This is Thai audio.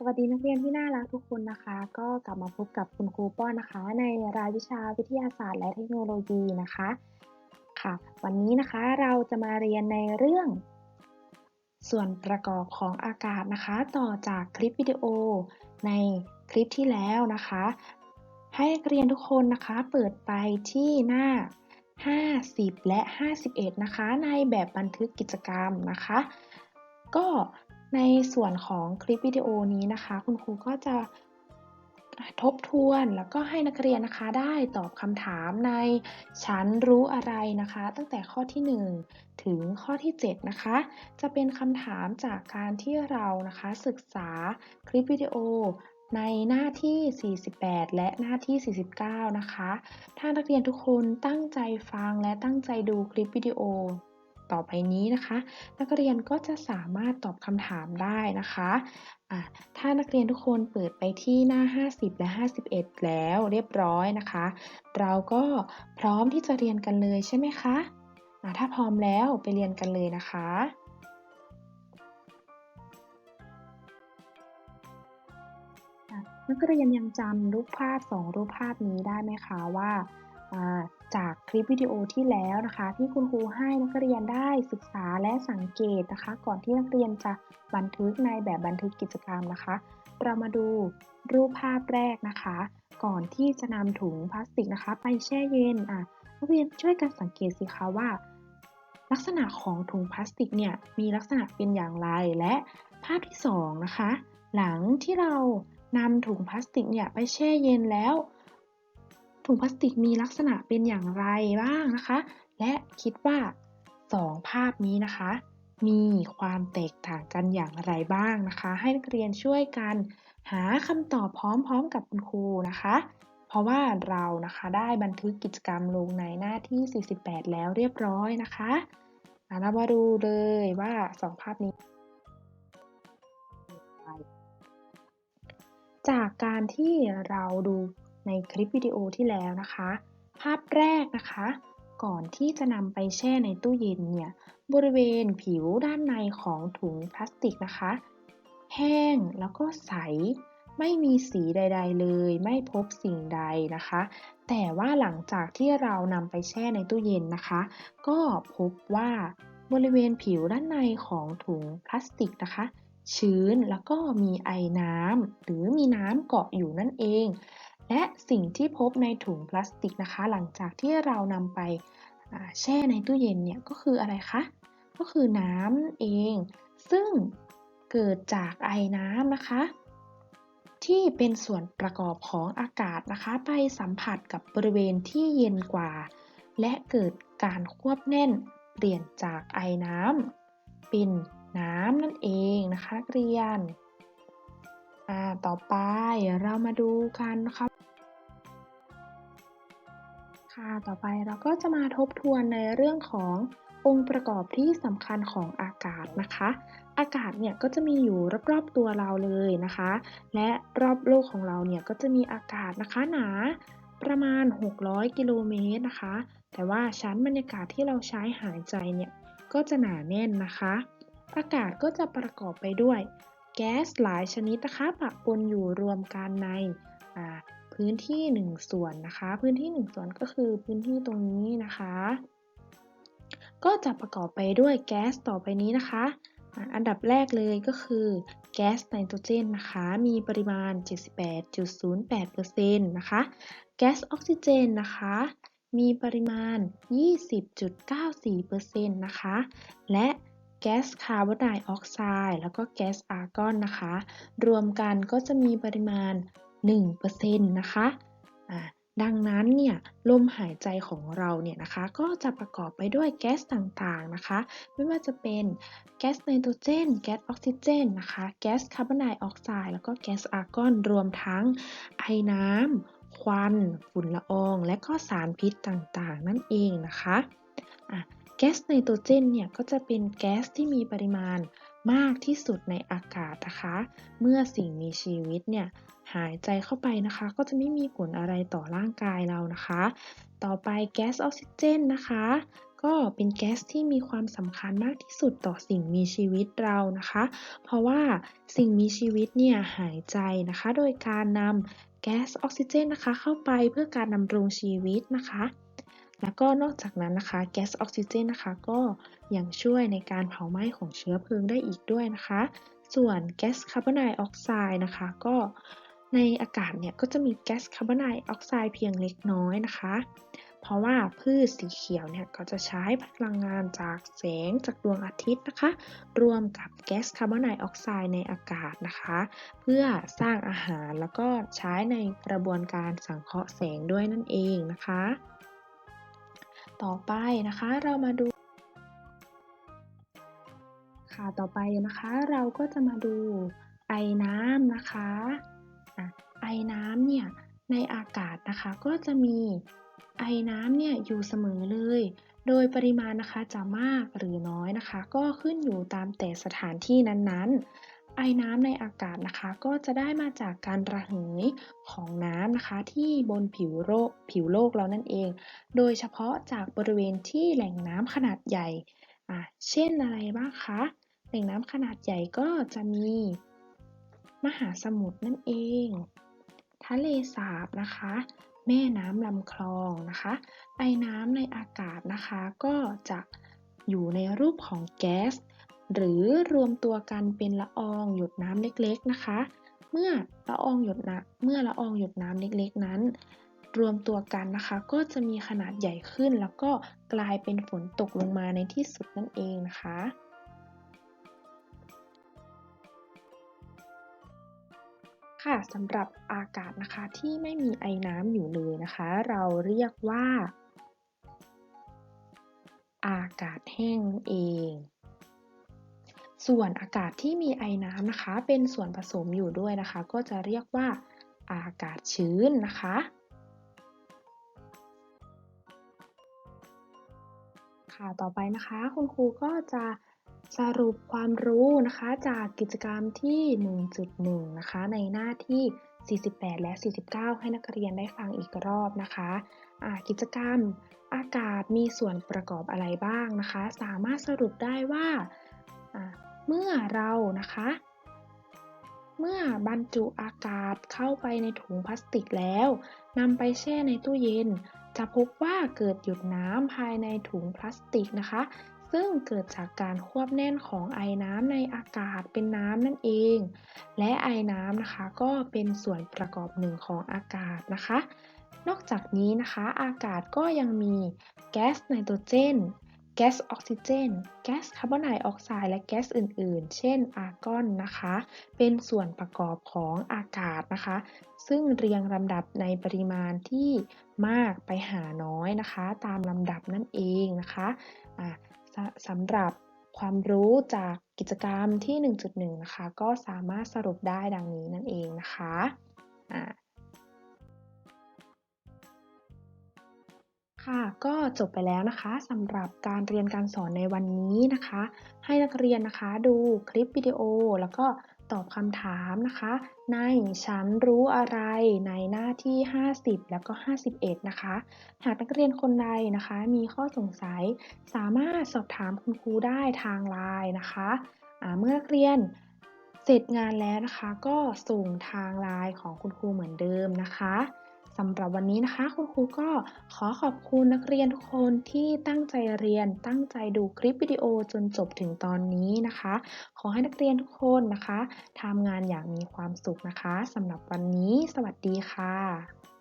สวัสดีนักเรียนที่น่ารักทุกคนนะคะ ก็กลับมาพบกับคุณครูป้อนนะคะ ในรายวิชาวิทยาศาสตร์และเทคโนโลยีนะคะค่ะ วันนี้นะคะเราจะมาเรียนในเรื่อง ส่วนประกอบของอากาศนะคะ ต่อจากคลิปวิดีโอในคลิปที่แล้วนะคะ ให้นักเรียนทุกคนนะคะเปิดไปที่หน้า 50 และ 51 นะคะ ในแบบบันทึกกิจกรรมนะคะ ก็ ในส่วนของคลิปวิดีโอนี้นะคะ คุณครูก็จะทบทวนแล้วก็ให้นักเรียนนะคะได้ตอบคำถามในชั้นรู้อะไรนะคะ ตั้งแต่ข้อที่ 1 ถึงข้อที่ 7 นะคะ จะเป็นคำถามจากการที่เรานะคะศึกษาคลิปวิดีโอในหน้าที่ 48 และหน้าที่ 49 นะคะ ถ้านักเรียนทุกคนตั้งใจฟังและตั้งใจดูคลิปวิดีโอ ต่อไปนี้นะคะ นักเรียนก็จะสามารถตอบคำถามได้นะคะะถ้านักเรียนทุกคนเปิดไปที่หน้า 50 และ 51 แล้วเรียบร้อยนะคะ เราก็พร้อมที่จะเรียนกันเลยใช่ไหมคะะถ้าพร้อมแล้วไปเรียนกันเลยนะคะนักเรียนยังจำรูปภาพ2รูปภาพนี้ได้ไหมคะว่า จากคลิปวิดีโอที่แล้วนะคะ ที่คุณครูให้นักเรียนได้ศึกษาและสังเกตนะคะ ก่อนที่นักเรียนจะบันทึกในแบบบันทึกกิจกรรมนะคะ เรามาดูรูปภาพแรกนะคะ ก่อนที่จะนำถุงพลาสติกนะคะ ไปแช่เย็นอะนักเรียนช่วยกันสังเกตสิคะว่า ลักษณะของถุงพลาสติกเนี่ยมีลักษณะเป็นอย่างไรและภาพที่2นะคะหลังที่เรานำถุงพลาสติกเนี่ยไปแช่เย็นแล้ว ถุงพลาสติกมีลักษณะเป็นอย่างไรบ้างนะคะ และคิดว่า 2 ภาพนี้นะคะ มีความแตกต่างกันอย่างไรบ้างนะคะ ให้นักเรียนช่วยกัน หาคำตอบพร้อมๆกับคุณครูนะคะ เพราะว่าเรานะคะได้บันทึกกิจกรรมลงในหน้าที่ 48 แล้วเรียบร้อยนะคะเรามาดูเลยว่า 2 ภาพนี้จากการที่เราดู ในคลิปวิดีโอที่แล้วนะคะ ภาพแรกนะคะ ก่อนที่จะนำไปแช่ในตู้เย็นเนี่ย บริเวณผิวด้านในของถุงพลาสติกนะคะ แห้งแล้วก็ใส ไม่มีสีใด ๆ เลย ไม่พบสิ่งใดนะคะ แต่ว่าหลังจากที่เรานำไปแช่ในตู้เย็นนะคะ ก็พบว่าบริเวณผิวด้านในของถุงพลาสติกนะคะ ชื้นแล้วก็มีไอน้ำหรือมีน้ำเกาะอยู่นั่นเอง และสิ่งที่พบในถุงพลาสติกนะคะ หลังจากที่เรานำไปแช่ในตู้เย็นเนี่ยก็คืออะไรคะ ก็คือน้ำเอง ซึ่งเกิดจากไอน้ำนะคะ ที่เป็นส่วนประกอบของอากาศนะคะ ไปสัมผัสกับบริเวณที่เย็นกว่า และเกิดการควบแน่นเปลี่ยนจากไอน้ำเป็นน้ำนั่นเองนะคะเรียนต่อไปเรามาดูกันนะคะ ค่ะต่อไปเราก็จะมาทบทวนในเรื่องขององค์ประกอบที่สำคัญของอากาศนะคะ อากาศเนี่ยก็จะมีอยู่รอบๆตัวเราเลยนะคะ และรอบโลกของเราเนี่ยก็จะมีอากาศนะคะหนาประมาณ 600 กิโลเมตรนะคะ แต่ว่าชั้นบรรยากาศที่เราใช้หายใจเนี่ยก็จะหนาแน่นนะคะ อากาศก็จะประกอบไปด้วย แก๊สหลายชนิดนะคะปะปนอยู่รวมกันใน พื้นที่ 1 ส่วนนะคะ พื้นที่ 1 ส่วนก็คือพื้นที่ตรงนี้นะคะ ก็จะประกอบไปด้วยแก๊สต่อไปนี้นะคะ อันดับแรกเลยก็คือแก๊สไนโตรเจนนะคะ มีปริมาณ 78.08%นะคะ แก๊สออกซิเจนนะคะ มีปริมาณ 20.94%นะคะ และแก๊สคาร์บอนไดออกไซด์แล้วก็แก๊สอาร์กอนนะคะ รวมกันก็จะมีปริมาณ 1%นะคะดังนั้นเนี่ยลมหายใจของเราเนี่ยนะคะก็จะประกอบไปด้วยแก๊สต่างๆนะคะ ไม่ว่าจะเป็นแก๊สไนโตรเจน แก๊สออกซิเจนนะคะแก๊สคาร์บอนไดออกไซด์แล้วก็แก๊สอาร์กอนรวมทั้งไอน้ำควันฝุ่นละออง และก็สารพิษต่างๆ นั่นเองนะคะะแก๊สไนโตรเจนเนี่ยก็จะเป็นแก๊สที่มีปริมาณมากที่สุดในอากาศนะคะ เมื่อสิ่งมีชีวิตเนี่ย หายใจเข้าไปนะคะ ก็จะไม่มีผลอะไรต่อร่างกายเรานะคะ ต่อไปแก๊สออกซิเจนนะคะ ก็เป็นแก๊สที่มีความสำคัญมากที่สุดต่อสิ่งมีชีวิตเรานะคะ เพราะว่าสิ่งมีชีวิตเนี่ยหายใจนะคะ โดยการนำแก๊สออกซิเจนนะคะ เข้าไปเพื่อการดำรงชีวิตนะคะแล้วก็นอกจากนั้นนะคะแก๊สออกซิเจนนะคะก็ยังช่วยในการเผาไหม้ของเชื้อเพลิงได้อีกด้วยนะคะ ส่วนแก๊สคาร์บอนไดออกไซด์นะคะ ก็ ในอากาศเนี่ยก็จะมีแก๊สคาร์บอนไดออกไซด์เพียงเล็กน้อยนะคะ เพราะว่าพืชสีเขียวเนี่ยก็จะใช้พลังงานจากแสงจากดวงอาทิตย์นะคะ รวมกับแก๊สคาร์บอนไดออกไซด์ในอากาศนะคะ เพื่อสร้างอาหารแล้วก็ใช้ในกระบวนการสังเคราะห์แสงด้วยนั่นเองนะคะ ต่อไปนะคะเรามาดูค่ะต่อไปนะคะเราก็จะมาดูไอน้ำนะคะอะ ไอน้ำเนี่ยในอากาศนะคะก็จะมีไอน้ำเนี่ยอยู่เสมอเลย โดยปริมาณนะคะจะมากหรือน้อยนะคะ ก็ขึ้นอยู่ตามแต่สถานที่นั้นๆ ไอน้ำในอากาศนะคะก็จะได้มาจากการระเหยของน้ำนะคะที่บนผิวโลกผิวโลกเรานั่นเอง โดยเฉพาะจากบริเวณที่แหล่งน้ำขนาดใหญ่ เช่นอะไรบ้างคะ แหล่งน้ำขนาดใหญ่ก็จะมี มหาสมุทรนั่นเอง ทะเลสาบนะคะ แม่น้ำลำคลองนะคะ ไอน้ำในอากาศนะคะ ก็จะอยู่ในรูปของแก๊ส หรือรวมตัวกันเป็นละอองหยดน้ำเล็กๆนะคะ เมื่อละอองหยดน้ำเมื่อละอองหยดน้ำเล็กๆนั้น รวมตัวกันนะคะ ก็จะมีขนาดใหญ่ขึ้น แล้วก็กลายเป็นฝนตกลงมาในที่สุดนั่นเองนะคะ ค่ะสำหรับอากาศนะคะที่ไม่มีไอน้ำอยู่เลยนะคะ เราเรียกว่า อากาศแห้งเอง ส่วนอากาศที่มีไอน้ำนะคะ เป็นส่วนผสมอยู่ด้วยนะคะ ก็จะเรียกว่า อากาศชื้นนะคะค่ะต่อไปนะคะ คุณครูก็จะ สรุปความรู้นะคะจากกิจกรรมที่ 1.1 นะคะ ในหน้าที่ 48 และ 49 ให้นักเรียนได้ฟังอีกรอบนะคะะกิจกรรมอากาศมีส่วนประกอบอะไรบ้างนะคะ สามารถสรุปได้ว่า เมื่อเรานะคะ เมื่อบรรจุอากาศเข้าไปในถุงพลาสติกแล้วนำไปแช่ในตู้เย็น จะพบว่าเกิดหยดน้ำภายในถุงพลาสติกนะคะ ซึ่งเกิดจากการควบแน่นของไอน้ำในอากาศเป็นน้ำนั่นเอง และไอน้ำนะคะก็เป็นส่วนประกอบหนึ่งของอากาศนะคะ นอกจากนี้นะคะอากาศก็ยังมีแก๊สไนโตรเจน แก๊สออกซิเจน แก๊สคาร์บอนไดออกไซด์และแก๊สอื่น ๆ เช่นอาร์กอนนะคะ เป็นส่วนประกอบของอากาศนะคะ ซึ่งเรียงลำดับในปริมาณที่มากไปหาน้อยนะคะ ตามลำดับนั่นเองนะคะะ สำหรับความรู้จากกิจกรรมที่ 1.1 นะคะ ก็สามารถสรุปได้ดังนี้นั่นเองนะคะะค่ะก็จบไปแล้วนะคะสำหรับการเรียนการสอนในวันนี้นะคะ ให้นักเรียนนะคะดูคลิปวิดีโอแล้วก็ ตอบคำถามนะคะ ในฉันรู้อะไรในหน้าที่ 50 แล้วก็ 51 นะคะ หากนักเรียนคนใดนะคะ มีข้อสงสัยสามารถสอบถามคุณครูได้ทางไลน์นะคะะเมื่อนักเรียนเสร็จงานแล้วนะคะ ก็ส่งทางไลน์ของคุณครูเหมือนเดิมนะคะ สำหรับวันนี้นะคะ คุณครูก็ขอขอบคุณนักเรียนทุกคนที่ตั้งใจเรียนตั้งใจดูคลิปวิดีโอจนจบถึงตอนนี้นะคะ ขอให้นักเรียนทุกคนนะคะทำงานอย่างมีความสุขนะคะสำหรับวันนี้ สวัสดีค่ะ